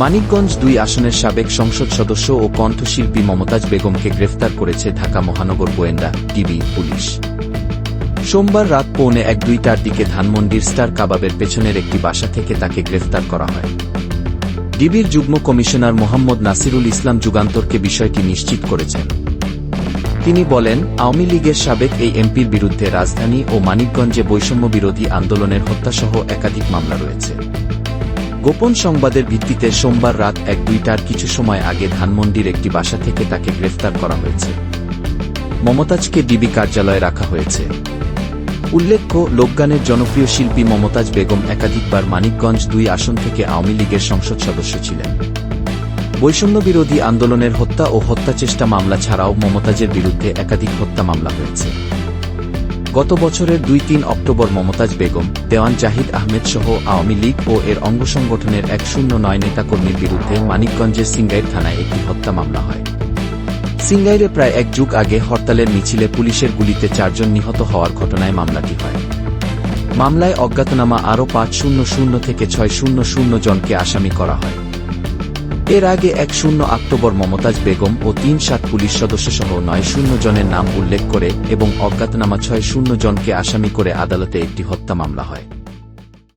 মানিকগঞ্জ দুই আসনের সাবেক সংসদ সদস্য ও কণ্ঠশিল্পী মমতাজ বেগমকে গ্রেফতার করেছে ঢাকা মহানগর গোয়েন্দা, ডিবি, পুলিশ। সোমবার রাত পৌনে এক দুইটার দিকে ধানমন্ডির স্টার কাবাবের পেছনের একটি বাসা থেকে তাকে গ্রেফতার করা হয়। ডিবির যুগ্ম কমিশনার মোহাম্মদ নাসিরুল ইসলাম যুগান্তরকে বিষয়টি নিশ্চিত করেছেন। তিনি বলেন, আওয়ামী লীগের সাবেক এই এমপির বিরুদ্ধে রাজধানী ও মানিকগঞ্জে বৈষম্য বিরোধী আন্দোলনের হত্যাসহ একাধিক মামলা রয়েছে। গোপন সংবাদের ভিত্তিতে সোমবার রাত এক দুইটার কিছু সময় আগে ধানমন্ডির একটি বাসা থেকে তাকে গ্রেফতার করা হয়েছে। মমতাজকে ডিবি কার্যালয়ে রাখা হয়েছে। উল্লেখ্য, লোকগানের জনপ্রিয় শিল্পী মমতাজ বেগম একাধিকবার মানিকগঞ্জ দুই আসন থেকে আওয়ামী লীগের সংসদ সদস্য ছিলেন। বৈষম্য বিরোধী আন্দোলনের হত্যা ও হত্যাচেষ্টা মামলা ছাড়াও মমতাজের বিরুদ্ধে একাধিক হত্যা মামলা হয়েছে। গত বছরের দুই তিন অক্টোবর মমতাজ বেগম, দেওয়ান জাহিদ আহমেদ সহ আওয়ামী লীগ ও এর অঙ্গ সংগঠনের এক শূন্য নয় নেতাকর্মীর বিরুদ্ধে মানিকগঞ্জের সিঙ্গাইর থানায় একটি হত্যা মামলা হয়। সিঙ্গাইরে প্রায় এক যুগ আগে হরতালের মিছিলে পুলিশের গুলিতে চারজন নিহত হওয়ার ঘটনায় মামলাটি হয়। মামলায় অজ্ঞাতনামা আরও পাঁচ শূন্য শূন্য থেকে ছয় শূন্য শূন্য জনকে আসামি করা হয়। এর আগে এক শূন্য অক্টোবর মমতাজ বেগম ও তিন সাত পুলিশ সদস্যসহ নয় শূন্য জনের নাম উল্লেখ করে এবং অজ্ঞাতনামা ছয় শূন্য জনকে আসামি করে আদালতে একটি হত্যা মামলা হয়।